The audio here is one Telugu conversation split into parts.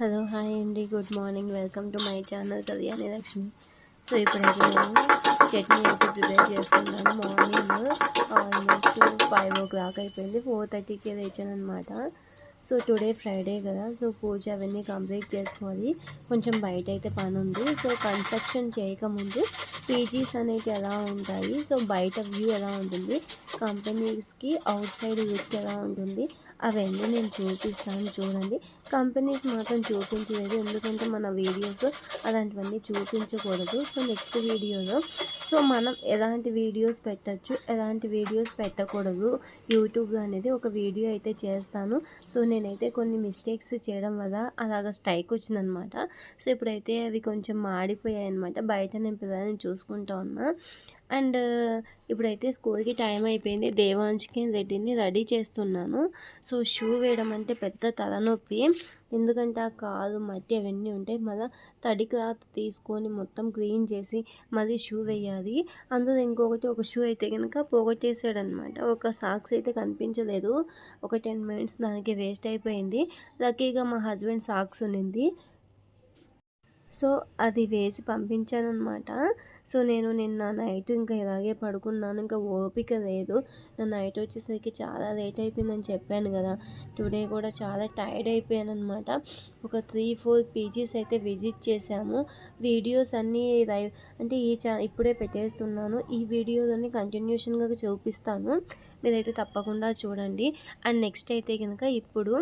హలో హాయ్ అండి. Good morning. Welcome to my channel Kalyani Lakshmi. So ఇప్పుడైతే నేను చట్నీ అయితే ప్రిపేర్ చేస్తున్నాను. Morning almost five o'clock అయిపోయింది. ఫోర్ థర్టీకి లేచాను అనమాట సో టుడే ఫ్రైడే కదా. సో పూజ అవన్నీ కంప్లీట్ చేసుకోవాలి కొంచెం బయట అయితే పని ఉంది సో కన్స్ట్రక్షన్ చేయకముందు పీజీస్ అనేవి ఎలా ఉంటాయి? సో బయట వ్యూ ఎలా ఉంటుంది? కంపెనీస్కి అవుట్ సైడ్ లుక్ ఎలా ఉంటుంది? అవన్నీ నేను చూపిస్తాను చూడండి. కంపెనీస్ మాత్రం చూపించలేదు. ఎందుకంటే మన వీడియోస్ అలాంటివన్నీ చూపించకూడదు. సో నెక్స్ట్ వీడియోలో సో మనం ఎలాంటి వీడియోస్ పెట్టచ్చు ఎలాంటి వీడియోస్ పెట్టకూడదు యూట్యూబ్ అనేది ఒక వీడియో అయితే చేస్తాను. సో నేనైతే కొన్ని మిస్టేక్స్ చేయడం వల్ల అలాగ స్ట్రైక్ వచ్చిందనమాట. సో ఇప్పుడైతే అవి కొంచెం మాడిపోయాయి అనమాట బయట నేను పిల్లల్ని చూసుకుంటా ఉన్నా. అండ్ ఇప్పుడైతే స్కూల్కి టైం అయిపోయింది. దేవాంశ్కి రెడ్డిని రెడీ చేస్తున్నాను. సో షూ వేయడం అంటే పెద్ద తలనొప్పి. ఎందుకంటే ఆ కాలు మట్టి అవన్నీ ఉంటాయి. మళ్ళీ తడి క్లాత్ తీసుకొని మొత్తం క్లీన్ చేసి మళ్ళీ షూ వేయాలి. అందులో ఇంకొకటి ఒక షూ అయితే కనుక పోగొట్టేసాడనమాట ఒక సాక్స్ అయితే కనిపించలేదు. ఒక టెన్ మినిట్స్ దానికి వేస్ట్ అయిపోయింది. లక్కీగా మా హస్బెండ్ సాక్స్ ఉన్నింది. సో అది వేసి పంపించాను అనమాట సో నేను నిన్న నైట్ ఇంకా ఇలాగే పడుకున్నాను. ఇంకా ఓపిక లేదు. నా నైట్ వచ్చేసరికి చాలా లేట్ అయిపోయిందని చెప్పాను కదా. టుడే కూడా చాలా టైర్డ్ అయిపోయాను అనమాట ఒక త్రీ ఫోర్ పీజీస్ అయితే విజిట్ చేశాము. వీడియోస్ అన్నీ లైవ్ అంటే ఈ చా ఇప్పుడే పెట్టేస్తున్నాను. ఈ వీడియోలోని కంటిన్యూషన్గా చూపిస్తాను. మీరైతే తప్పకుండా చూడండి. అండ్ నెక్స్ట్ అయితే కనుక ఇప్పుడు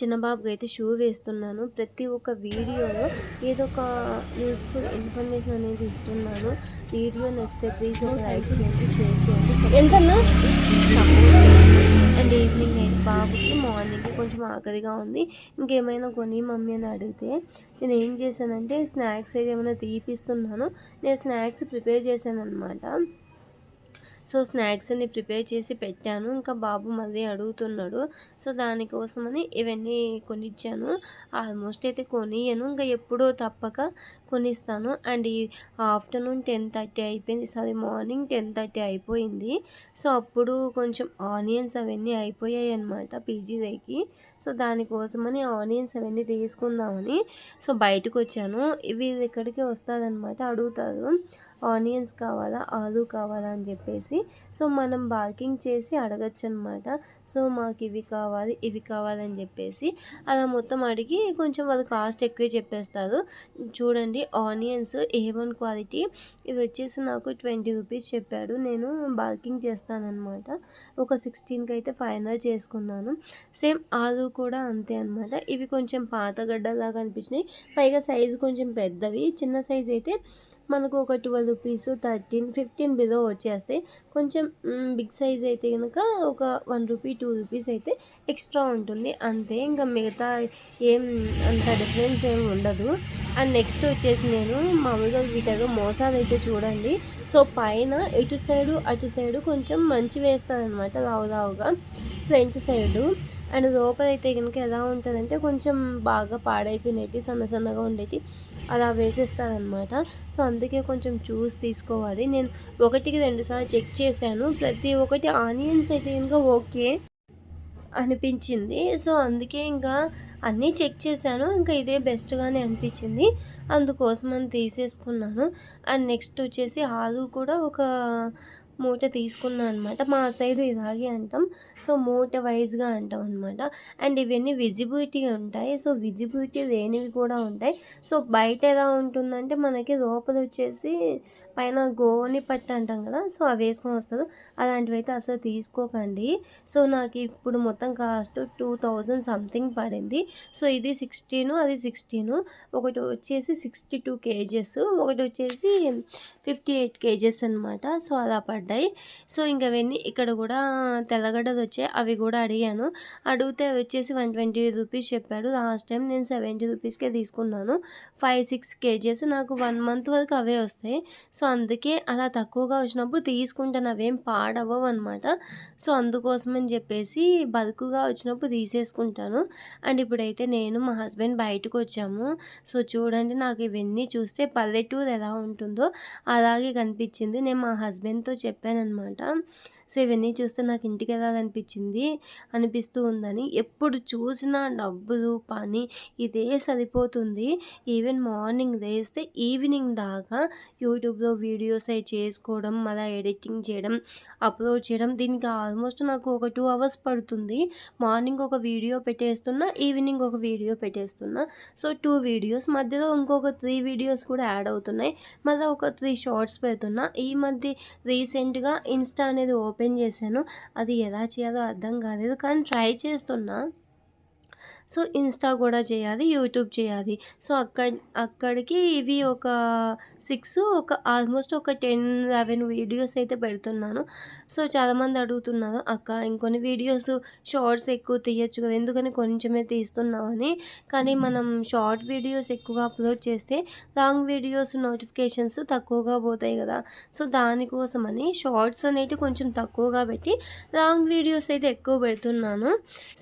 చిన్నబాబుకి అయితే షూ వేస్తున్నాను. ప్రతి ఒక్క వీడియోలో ఏదో ఒక యూస్ఫుల్ ఇన్ఫర్మేషన్ అనేది ఇస్తున్నాను. వీడియో నచ్చితే ప్లీజ్ ఒక లైక్ చేయండి షేర్ చేయండి సపోర్ట్ అండ్ ఈవినింగ్ అయితే బాబుకి మార్నింగ్ కొంచెం ఆకలిగా ఉంది. ఇంకేమైనా కొని మమ్మీ అని అడిగితే నేను ఏం చేశానంటే స్నాక్స్ అయితే ఏమైనా తీపిస్తున్నాను. నేను స్నాక్స్ ప్రిపేర్ చేశాను అనమాట సో స్నాక్స్ అన్ని ప్రిపేర్ చేసి పెట్టాను. ఇంకా బాబు మళ్ళీ అడుగుతున్నాడు. సో దానికోసమని ఇవన్నీ కొనిచ్చాను. ఆల్మోస్ట్ అయితే కొనియను ఇంకా ఎప్పుడో తప్పక కొనిస్తాను. అండ్ ఈ ఆఫ్టర్నూన్ టెన్ థర్టీ అయిపోయింది. సారీ మార్నింగ్ టెన్ థర్టీ అయిపోయింది. సో అప్పుడు కొంచెం ఆనియన్స్ అవన్నీ అయిపోయాయి అనమాట పీజీదైకి సో దానికోసమని ఆనియన్స్ అవన్నీ తీసుకుందామని. సో బయటకు వచ్చాను ఇవి ఇక్కడికి వస్తుందన్నమాట అడుగుతారు. ఆనియన్స్ కావాలా ఆలు కావాలా అని చెప్పేసి సో మనం బార్కింగ్ చేసి అడగచ్చు అనమాట సో మాకు ఇవి కావాలి ఇవి కావాలని చెప్పేసి అలా మొత్తం అడిగి కొంచెం వాళ్ళు కాస్ట్ ఎక్కువే చెప్పేస్తారు. చూడండి ఆనియన్స్ ఏ వన్ క్వాలిటీ ఇవి వచ్చేసి నాకు ట్వంటీ రూపీస్ చెప్పాడు. నేను బార్కింగ్ చేస్తానన్నమాట ఒక సిక్స్టీన్కి అయితే ఫైనల్ చేసుకున్నాను. సేమ్ ఆలు కూడా అంతే అనమాట. ఇవి కొంచెం పాతగడ్డలాగా అనిపించినాయి. పైగా సైజు కొంచెం పెద్దవి. చిన్న సైజు అయితే మనకు ఒక twelve rupees thirteen fifteen below వచ్చేస్తాయి కొంచెం బిగ్ సైజ్ అయితే కనుక ఒక వన్ రూపీ టూ రూపీస్ అయితే ఎక్స్ట్రా ఉంటుంది. అంతే ఇంకా మిగతా ఏం అంత డిఫరెన్స్ ఏమి ఉండదు. అండ్ నెక్స్ట్ వచ్చేసి నేను మామూలుగా వీటిగా మోసాలు అయితే చూడండి. సో పైన ఇటు సైడు అటు సైడు కొంచెం మంచి వేస్తారనమాట అనమాట లావు లావుగా. Front side. అండ్ లోపల అయితే కనుక ఎలా ఉంటుందంటే కొంచెం బాగా పాడైపోయినవి సన్న సన్నగా ఉండేవి. అలా వేసేస్తారనమాట సో అందుకే కొంచెం చూసి తీసుకోవాలి. నేను ఒకటికి రెండుసార్లు చెక్ చేశాను. ప్రతి ఒక్కటి ఆనియన్స్ అయితే ఇంకా ఓకే అనిపించింది. సో అందుకే ఇంకా అన్నీ చెక్ చేశాను. ఇంకా ఇదే బెస్ట్గానే అనిపించింది. అందుకోసం అని తీసేసుకున్నాను. అండ్ నెక్స్ట్ వచ్చేసి ఆలు కూడా ఒక మూట తీసుకున్నాను అనమాట మా సైడ్ ఇలాగే అంటాం. సో మూట వైజ్గా అంటాం అనమాట అండ్ ఇవన్నీ విజిబిలిటీ ఉంటాయి. సో విజిబిలిటీ లేనివి కూడా ఉంటాయి. సో బయట ఎలా ఉంటుందంటే మనకి లోపల వచ్చేసి పైన గోని పట్టు అంటాం కదా సో అవి వేసుకొని వస్తారు అలాంటివి అయితే అసలు తీసుకోకండి. సో నాకు ఇప్పుడు మొత్తం కాస్ట్ టూ థౌజండ్ సంథింగ్ పడింది. సో ఇది సిక్స్టీన్ అది సిక్స్టీన్. ఒకటి వచ్చేసి సిక్స్టీ టూ కేజెస్. ఒకటి వచ్చేసి ఫిఫ్టీ ఎయిట్ కేజెస్ అనమాట సో అలా పడ్డాయి. సో ఇంకా అవన్నీ ఇక్కడ కూడా తెల్లగడ్డలు వచ్చాయి. అవి కూడా అడిగాను. అడిగితే వచ్చేసి వన్ ట్వంటీ రూపీస్ చెప్పాడు లాస్ట్ టైం నేను సెవెంటీ రూపీస్కే తీసుకున్నాను. ఫైవ్ సిక్స్ కేజెస్ నాకు వన్ మంత్ వరకు అవే వస్తాయి. సో అందుకే అలా తక్కువగా వచ్చినప్పుడు తీసుకుంటాను. అవేం పాడవవు అనమాట సో అందుకోసమని చెప్పేసి బల్క్గా వచ్చినప్పుడు తీసేసుకుంటాను. అండ్ ఇప్పుడైతే నేను మా హస్బెండ్ బయటకు వచ్చాము. సో చూడండి నాకు ఇవన్నీ చూస్తే పల్లెటూరు ఎలా ఉంటుందో అలాగే కనిపించింది. నేను మా హస్బెండ్తో చెప్పానమాట సో ఇవన్నీ చూస్తే నాకు ఇంటికి వెళ్ళాలనిపించింది. అనిపిస్తూ ఉందని. ఎప్పుడు చూసినా డబ్బులు పని ఇదే సరిపోతుంది. ఈవెన్ మార్నింగ్ లేస్తే ఈవినింగ్ దాకా యూట్యూబ్లో వీడియోస్ అవి చేసుకోవడం మళ్ళీ ఎడిటింగ్ చేయడం అప్లోడ్ చేయడం దీనికి ఆల్మోస్ట్ నాకు ఒక టూ అవర్స్ పడుతుంది. మార్నింగ్ ఒక వీడియో పెట్టేస్తున్నా ఈవినింగ్ ఒక వీడియో పెట్టేస్తున్నా. సో టూ వీడియోస్ మధ్యలో ఇంకొక త్రీ వీడియోస్ కూడా యాడ్ అవుతున్నాయి. మళ్ళీ ఒక త్రీ షార్ట్స్ పెడుతున్నా. ఈ మధ్య రీసెంట్గా ఇన్స్టా అనేది ఓపెన్ చేశాను. అది ఎలా చేయాలో అర్థం కాలేదు. కానీ ట్రై చేస్తున్నా. సో ఇన్స్టా కూడా చేయాలి యూట్యూబ్ చేయాలి. సో అక్కడ అక్కడికి ఇవి ఒక సిక్స్ ఒక ఆల్మోస్ట్ ఒక టెన్ లెవెన్ వీడియోస్ అయితే పెడుతున్నాను. సో చాలామంది అడుగుతున్నారు అక్క ఇంకొన్ని వీడియోస్ షార్ట్స్ ఎక్కువ తీయచ్చు కదా ఎందుకని కొంచెమే తీస్తున్నామని కానీ మనం షార్ట్ వీడియోస్ ఎక్కువగా అప్లోడ్ చేస్తే లాంగ్ వీడియోస్ నోటిఫికేషన్స్ తక్కువగా పోతాయి కదా. సో దానికోసమని షార్ట్స్ అనేవి కొంచెం తక్కువగా పెట్టి లాంగ్ వీడియోస్ అయితే ఎక్కువ పెడుతున్నాను.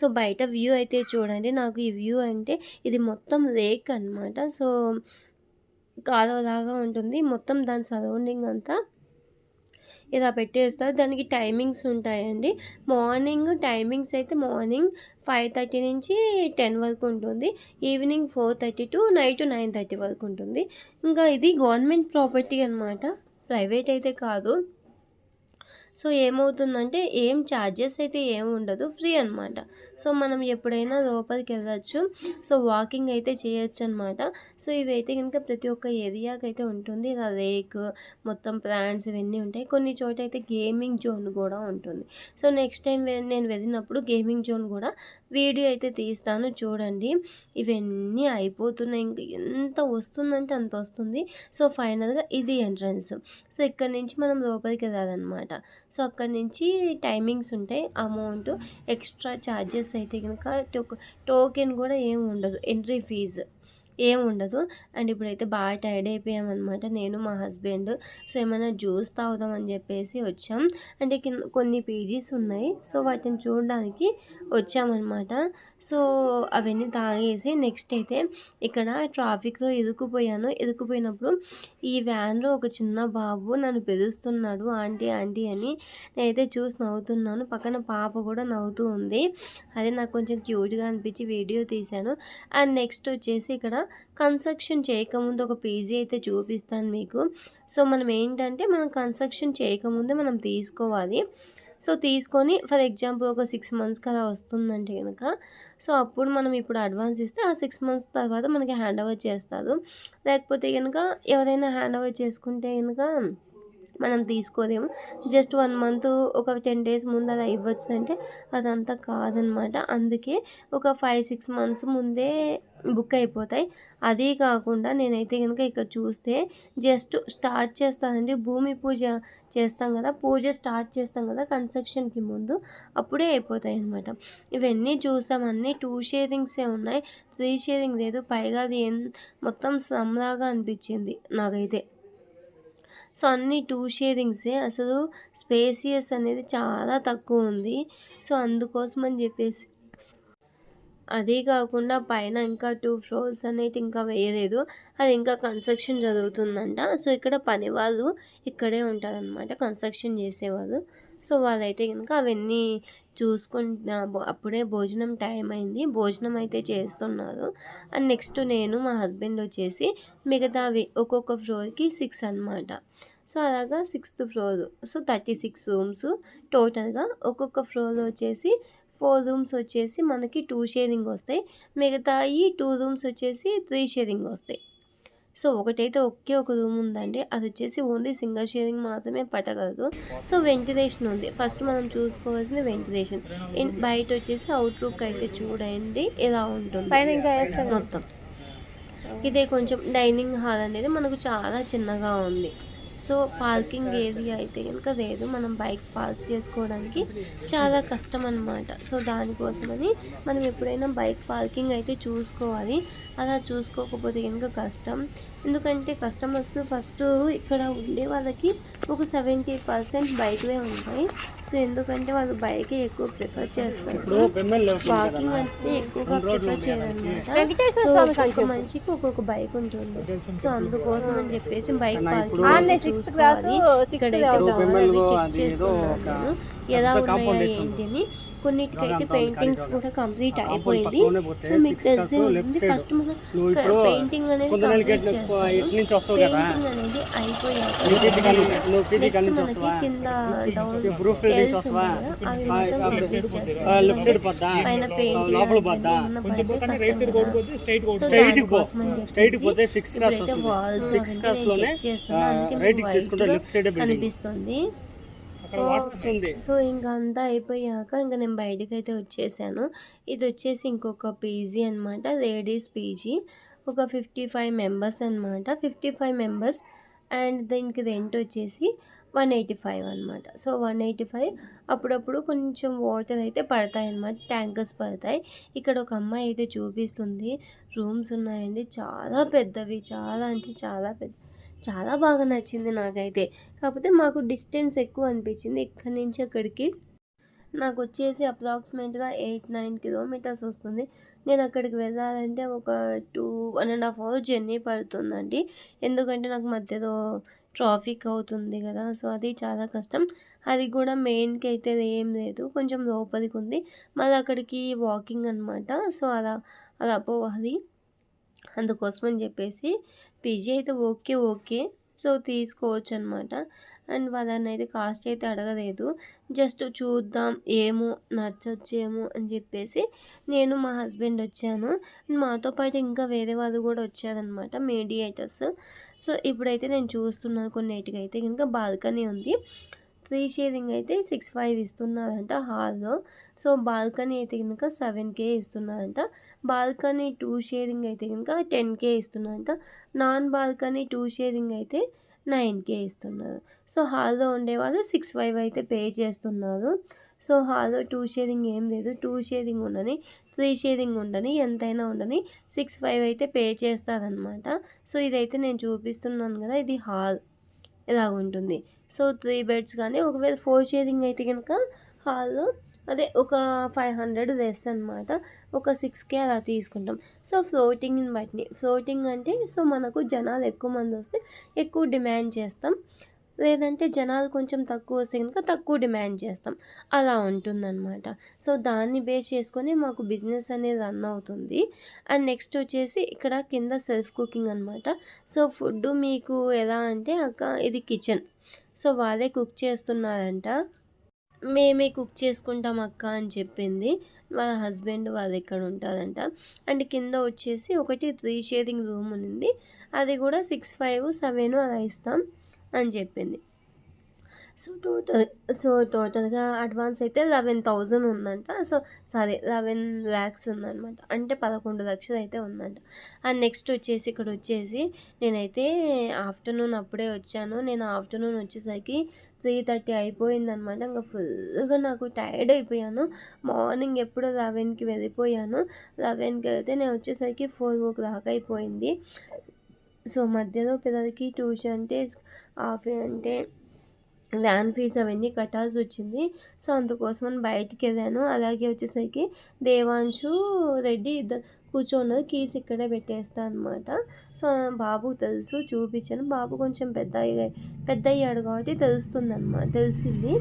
సో బయట వ్యూ అయితే చూడండి నాకు ఈ వ్యూ అంటే ఇది మొత్తం లేక్ అనమాట సో కాలువలాగా ఉంటుంది. మొత్తం దాని సరౌండింగ్ అంతా ఇలా పెట్టేస్తారు. దానికి టైమింగ్స్ ఉంటాయండి. మార్నింగ్ టైమింగ్స్ అయితే మార్నింగ్ ఫైవ్ థర్టీ నుంచి టెన్ వరకు ఉంటుంది. Evening four thirty to night nine thirty వరకు ఉంటుంది. ఇంకా ఇది గవర్నమెంట్ ప్రాపర్టీ అనమాట ప్రైవేట్ అయితే కాదు. సో ఏమవుతుందంటే ఏం ఛార్జెస్ అయితే ఏం ఉండదు ఫ్రీ అనమాట సో మనం ఎప్పుడైనా లోపలికి వెళ్ళచ్చు. సో వాకింగ్ అయితే చేయొచ్చు అనమాట సో ఇవైతే కనుక ప్రతి ఒక్క ఏరియాకైతే ఉంటుంది. ఇలా లేక్ మొత్తం ప్లాంట్స్ ఇవన్నీ ఉంటాయి. కొన్ని చోట అయితే గేమింగ్ జోన్ కూడా ఉంటుంది. సో నెక్స్ట్ టైం నేను వెళ్ళినప్పుడు గేమింగ్ జోన్ కూడా వీడియో అయితే తీస్తాను. చూడండి. ఇవన్నీ అయిపోతున్నాయి. ఇంకా ఎంత వస్తుందంటే అంత వస్తుంది. సో ఫైనల్గా ఇది ఎంట్రన్స్ సో ఇక్కడ నుంచి మనం లోపలికి వెళ్ళాలన్నమాట. సో అక్కడ నుంచి టైమింగ్స్ ఉంటాయి. అమౌంట్ ఎక్స్ట్రా ఛార్జెస్ అయితే కనుక టోకెన్ కూడా ఏమి ఉండదు. ఎంట్రీ ఫీజు ఏం ఉండదు. అండ్ ఇప్పుడైతే బాగా టైర్డ్ అయిపోయామన్నమాట. నేను మా హస్బెండ్. సో ఏమైనా జ్యూస్ తాగుదామని చెప్పేసి వచ్చాం. అంటే కొన్ని పేజీస్ ఉన్నాయి. సో వాటిని చూడడానికి వచ్చామన్నమాట. సో అవన్నీ తాగేసి నెక్స్ట్ అయితే ఇక్కడ ట్రాఫిక్లో ఇరుక్కుపోయాను. ఇరుక్కుపోయినప్పుడు ఈ వ్యాన్లో ఒక చిన్న బాబు నన్ను పెరుస్తున్నాడు ఆంటీ ఆంటీ అని నేనైతే చూసి నవ్వుతున్నాను. పక్కన పాప కూడా నవ్వుతూ ఉంది. అది నాకు కొంచెం క్యూట్గా అనిపించి వీడియో తీశాను. అండ్ నెక్స్ట్ వచ్చేసి ఇక్కడ కన్స్ట్రక్షన్ చేయకముందు ఒక పీజీ అయితే చూపిస్తాను మీకు. సో మనం ఏంటంటే మనం కన్స్ట్రక్షన్ చేయకముందే మనం తీసుకోవాలి. సో తీసుకొని ఫర్ ఎగ్జాంపుల్ ఒక సిక్స్ మంత్స్కి అలా వస్తుందంటే కనుక సో అప్పుడు మనం ఇప్పుడు అడ్వాన్స్ ఇస్తే ఆ సిక్స్ మంత్స్ తర్వాత మనకి హ్యాండ్ ఓవర్ చేస్తారు. లేకపోతే కనుక ఎవరైనా హ్యాండ్ ఓవర్ చేసుకుంటే కనుక మనం తీసుకోలేము. జస్ట్ వన్ మంత్ ఒక టెన్ డేస్ ముందు అలా ఇవ్వచ్చు అంటే అదంతా కాదనమాట. అందుకే ఒక ఫైవ్ సిక్స్ మంత్స్ ముందే బుక్ అయిపోతాయి. అదే కాకుండా నేనైతే కనుక ఇక్కడ చూస్తే జస్ట్ స్టార్ట్ చేస్తానండి. భూమి పూజ చేస్తాం కదా పూజ స్టార్ట్ చేస్తాం కదా కన్స్ట్రక్షన్కి ముందు అప్పుడే అయిపోతాయి అనమాట ఇవన్నీ చూసాం. అన్నీ టూ షేరింగ్సే ఉన్నాయి. త్రీ షేరింగ్ లేదు. పైగా అది మొత్తం సమ్లాగా అనిపించింది నాకైతే. సో అన్ని టూ షేరింగ్సే అసలు స్పేసియస్ అనేది చాలా తక్కువ ఉంది. సో అందుకోసం అని చెప్పేసి అదే కాకుండా పైన ఇంకా టూ ఫ్లోర్స్ అనేది ఇంకా వేయలేదు. అది ఇంకా కన్స్ట్రక్షన్ జరుగుతుందంట. సో ఇక్కడ పని వాళ్ళు ఇక్కడే ఉంటారనమాట కన్స్ట్రక్షన్ చేసేవాళ్ళు. సో వాళ్ళైతే కనుక అవన్నీ చూసుకుంటున్నా అప్పుడే భోజనం టైం అయింది. భోజనం అయితే చేస్తున్నారు. అండ్ నెక్స్ట్ నేను మా హస్బెండ్ వచ్చేసి మిగతావి ఒక్కొక్క ఫ్లోర్కి సిక్స్ అనమాట సో అలాగా sixth floor. So thirty six rooms టోటల్గా ఒక్కొక్క ఫ్లోర్ వచ్చేసి ఫోర్ రూమ్స్ వచ్చేసి మనకి టూ షేరింగ్ వస్తాయి. మిగతా ఈ టూ రూమ్స్ వచ్చేసి త్రీ షేరింగ్ వస్తాయి. సో ఒకటైతే ఒకే ఒక రూమ్ ఉందండి. అది వచ్చేసి ఓన్లీ సింగిల్ షేరింగ్ మాత్రమే పట్టగలదు. సో వెంటిలేషన్ ఉంది. ఫస్ట్ మనం చూసుకోవాల్సింది వెంటిలేషన్. బయట వచ్చేసి అవుట్ లుక్ అయితే చూడండి. ఇలా ఉంటుంది. మొత్తం. ఇదే కొంచెం డైనింగ్ హాల్ అనేది మనకు చాలా చిన్నగా ఉంది. సో పార్కింగ్ ఏరియా అయితే కనుక లేదు. మనం బైక్ పార్క్ చేసుకోవడానికి చాలా కష్టం అనమాట సో దానికోసమని మనం ఎప్పుడైనా బైక్ పార్కింగ్ అయితే చూసుకోవాలి. అలా చూసుకోకపోతే కనుక కష్టం. ఎందుకంటే కస్టమర్స్ ఫస్ట్ ఇక్కడ ఉండే వాళ్ళకి ఒక సెవెంటీ పర్సెంట్ బైక్లే ఉంటాయి. సో ఎందుకంటే వాళ్ళు బైక్ ఎక్కువ ప్రిఫర్ చేస్తారు వాకింగ్ అంటే ఎక్కువగా ప్రిఫర్ చేయాలన్నమాట సో ఒక్కొక్క మనిషికి ఒక్కొక్క బైక్ ఉంటుంది సో అందుకోసం అని చెప్పేసి బైక్ పార్కింగ్ చెక్ చేస్తున్నాను ఎలా ఉన్నాయా కాంపౌండ్ వేసి ఏంటి అని కొన్నిటికైతే పెయింటింగ్స్ కూడా కంప్లీట్ అయిపోయింది సో మీకు six తెలిసే cars left ఉంటుంది side. ఫస్ట్ మనం పెయింటింగ్ అనేది కంప్లీట్ చేస్తాము ఇటు నుంచి వస్తావు కదా పెయింటింగ్ అనేది అయిపోయాక నెక్స్ట్ మనకి కింద డౌన్ చేస్తాం లెఫ్ట్ సైడ్ పోద్దా పైన పెయింటింగ్ లోపల పోద్దా స్ట్రైట్ స్ట్రైట్ పోతే సిక్స్ క్రాస్ సిక్స్ క్రాస్లోనే చెక్ చేస్తున్నా అందుకే రైట్ వైట్ లెఫ్ట్ సైడ్ కనిపిస్తుంది. సో ఇంకా అంతా అయిపోయాక ఇంకా నేను బయటకు అయితే వచ్చేసాను. ఇది వచ్చేసి ఇంకొక పీజీ అనమాట లేడీస్ పీజీ ఒక ఫిఫ్టీ ఫైవ్ మెంబర్స్ అనమాట ఫిఫ్టీ ఫైవ్ మెంబర్స్ అండ్ దీనికి రెంట్ వచ్చేసి వన్ ఎయిటీ ఫైవ్ అనమాట సో వన్ ఎయిటీ ఫైవ్ అప్పుడప్పుడు కొంచెం వాటర్ అయితే పడతాయి అన్నమాట. ట్యాంకర్స్ పడతాయి. ఇక్కడ ఒక అమ్మాయి అయితే చూపిస్తుంది. రూమ్స్ ఉన్నాయండి. చాలా పెద్దవి. చాలా అంటే చాలా పెద్ద చాలా బాగా నచ్చింది నాకైతే. కాకపోతే మాకు డిస్టెన్స్ ఎక్కువ అనిపించింది. ఇక్కడి నుంచి అక్కడికి నాకు వచ్చేసి అప్రాక్సిమేట్గా ఎయిట్ నైన్ కిలోమీటర్స్ వస్తుంది. నేను అక్కడికి వెళ్ళాలంటే ఒక two one and half hour journey పడుతుందండి. ఎందుకంటే నాకు మధ్యలో ట్రాఫిక్ అవుతుంది కదా సో అది చాలా కష్టం. అది కూడా మెయిన్కి అయితే ఏం లేదు కొంచెం లోపలికి ఉంది. మళ్ళీ అక్కడికి వాకింగ్ అనమాట సో అలా అలా పోవాలి. అందుకోసమని చెప్పేసి పీజీ అయితే ఓకే ఓకే సో తీసుకోవచ్చు అనమాట అండ్ వాళ్ళని అయితే కాస్ట్ అయితే అడగలేదు. జస్ట్ చూద్దాం ఏమో నచ్చొచ్చేమో అని చెప్పేసి నేను మా హస్బెండ్ వచ్చాను. మాతో పాటు ఇంకా వేరే వాళ్ళు కూడా వచ్చారనమాట మీడియేటర్స్. సో ఇప్పుడైతే నేను చూస్తున్నాను కొన్నిటికి అయితే కనుక బాల్కనీ ఉంది. త్రీ షేరింగ్ అయితే సిక్స్ ఫైవ్ ఇస్తున్నారంట హాల్లో. సో బాల్కనీ అయితే కనుక సెవెన్ కే ఇస్తున్నారంట. బాల్కనీ టూ షేరింగ్ అయితే కనుక టెన్ కే ఇస్తున్నారంట. నాన్ బాల్కనీ టూ షేరింగ్ అయితే నైన్ కే ఇస్తున్నారు. సో హాల్లో ఉండేవాళ్ళు సిక్స్ ఫైవ్ అయితే పే చేస్తున్నారు. సో హాల్లో టూ షేరింగ్ ఏం లేదు. టూ షేరింగ్ ఉండని త్రీ షేరింగ్ ఉండని ఎంతైనా ఉండని సిక్స్ ఫైవ్ అయితే పే చేస్తారనమాట. సో ఇదైతే నేను చూపిస్తున్నాను కదా ఇది హాల్. ఇలాగ ఉంటుంది సో త్రీ బెడ్స్ కానీ ఒకవేళ ఫోర్ షేరింగ్ అయితే కనుక హాల్లో అదే ఒక ఫైవ్ హండ్రెడ్ రెస్ట్ అనమాట ఒక సిక్స్కే అలా తీసుకుంటాం. సో ఫ్లోటింగ్ బట్టి. ఫ్లోటింగ్ అంటే సో మనకు జనాలు ఎక్కువ మంది వస్తే ఎక్కువ డిమాండ్ చేస్తాం. లేదంటే జనాలు కొంచెం తక్కువ వస్తే కనుక తక్కువ డిమాండ్ చేస్తాం. అలా ఉంటుందన్నమాట. సో దాన్ని బేస్ చేసుకొని మాకు బిజినెస్ అనేది రన్ అవుతుంది. అండ్ నెక్స్ట్ వచ్చేసి ఇక్కడ కింద సెల్ఫ్ కుకింగ్ అనమాట సో ఫుడ్ మీకు ఎలా అంటే అక్క ఇది కిచెన్. సో వాళ్ళే కుక్ చేస్తున్నారంట. మేమే కుక్ చేసుకుంటాం అక్క అని చెప్పింది. వాళ్ళ హస్బెండ్ వాళ్ళు ఇక్కడ ఉంటారంట. అండ్ కింద వచ్చేసి ఒకటి త్రీ షేరింగ్ రూమ్ ఉంది. అది కూడా సిక్స్ ఫైవ్ సెవెన్ అలా ఇస్తాం అని చెప్పింది. సో టోటల్ సో టోటల్గా అడ్వాన్స్ అయితే లెవెన్ థౌజండ్ ఉందంట. సో సారీ లెవెన్ ల్యాక్స్ ఉందన్నమాట. అంటే పదకొండు లక్షలు అయితే ఉందంట. అండ్ నెక్స్ట్ వచ్చేసి ఇక్కడ వచ్చేసి నేనైతే ఆఫ్టర్నూన్ అప్పుడే వచ్చాను. నేను ఆఫ్టర్నూన్ వచ్చేసరికి త్రీ థర్టీ అయిపోయిందనమాట. ఇంకా ఫుల్గా నాకు టైర్డ్ అయిపోయాను. మార్నింగ్ ఎప్పుడో లెవెన్కి వెళ్ళిపోయాను. లెవెన్కి వెళ్తే నేను వచ్చేసరికి ఫోర్ ఓ క్లాక్ అయిపోయింది. సో మధ్యలో పిల్లలకి ట్యూషన్ అంటే హాఫ్ అంటే వ్యాన్ ఫీజు అవన్నీ కట్టాల్సి వచ్చింది. సో అందుకోసమని బయటికి వెళ్ళాను. అలాగే వచ్చేసరికి దేవాంశు రెడ్డి ఇద్దరు కూర్చోన్నారు కీస్ ఇక్కడే పెట్టేస్తా అనమాట సో బాబు తెలుసు చూపించాను. బాబు కొంచెం పెద్ద పెద్ద అయ్యాడు కాబట్టి తెలుస్తుంది అనమాట తెలిసింది.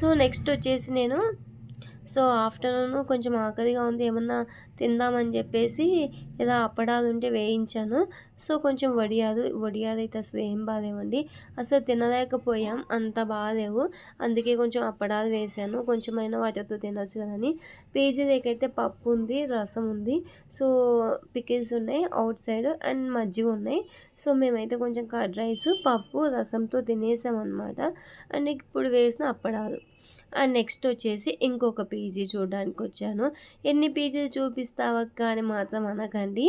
సో నెక్స్ట్ వచ్చేసి నేను సో ఆఫ్టర్నూన్ కొంచెం ఆకలిగా ఉంది ఏమన్నా తిందామని చెప్పేసి ఇలా అప్పడాలు ఉంటే వేయించాను. సో కొంచెం వడియాదు వడియాదు అయితే అసలు ఏం బాగాలేవండి అసలు తినలేకపోయాం అంత బాగాలేవు. అందుకే కొంచెం అప్పడాలు వేసాను. కొంచెమైనా వాటితో తినొచ్చు కదని. పేజీలకైతే పప్పు ఉంది రసం ఉంది. సో పికిల్స్ ఉన్నాయి అవుట్ సైడ్ అండ్ మజ్జిగ ఉన్నాయి. సో మేమైతే కొంచెం కర్డ్ రైస్ పప్పు రసంతో తినేసాం అనమాట అండ్ ఇప్పుడు వేసిన అప్పడాలు. అండ్ నెక్స్ట్ వచ్చేసి ఇంకొక పీజీ చూడడానికి వచ్చాను ఎన్ని పీజీలు చూపిస్తావక్క అని మాత్రం అనకండి.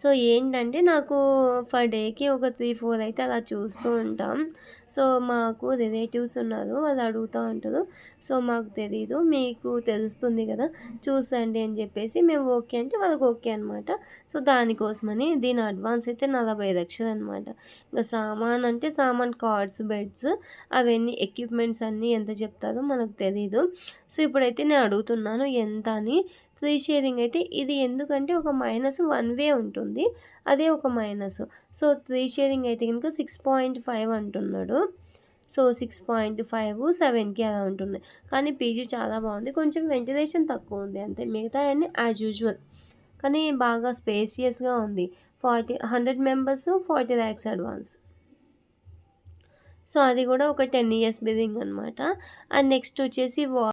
సో ఏంటంటే నాకు ఫర్ డేకి ఒక త్రీ ఫోర్ అయితే అలా చూస్తూ ఉంటాం. సో మాకు రిలేటివ్స్ ఉన్నారు వాళ్ళు అడుగుతూ ఉంటారు. సో మాకు తెలీదు మీకు తెలుస్తుంది కదా చూసండి అని చెప్పేసి మేము ఓకే అంటే వాళ్ళకి ఓకే అనమాట సో దానికోసమని దీని అడ్వాన్స్ అయితే నలభై లక్షలు అనమాట ఇంకా సామాన్ అంటే సామాన్ కార్డ్స్ బెడ్స్ అవన్నీ ఎక్విప్మెంట్స్ అన్నీ ఎంత చెప్తారో మనకు తెలీదు. సో ఇప్పుడైతే నేను అడుగుతున్నాను ఎంత అని త్రీ షేరింగ్ అయితే ఇది ఎందుకంటే ఒక మైనస్ వన్ వే ఉంటుంది అదే ఒక మైనస్. సో త్రీ షేరింగ్ అయితే కనుక సిక్స్ పాయింట్ ఫైవ్ అంటున్నాడు. సో సిక్స్ పాయింట్ ఫైవ్ సెవెన్కి అలా ఉంటుంది. కానీ పీజీ చాలా బాగుంది. కొంచెం వెంటిలేషన్ తక్కువ ఉంది అంతే మిగతా అన్ని యాజ్ యూజువల్ కానీ బాగా స్పేసియస్గా ఉంది. Forty hundred members forty lakhs advance. So అది కూడా ఒక టెన్ ఇయర్స్ బిల్డింగ్ అనమాట అండ్ నెక్స్ట్ వచ్చేసి వా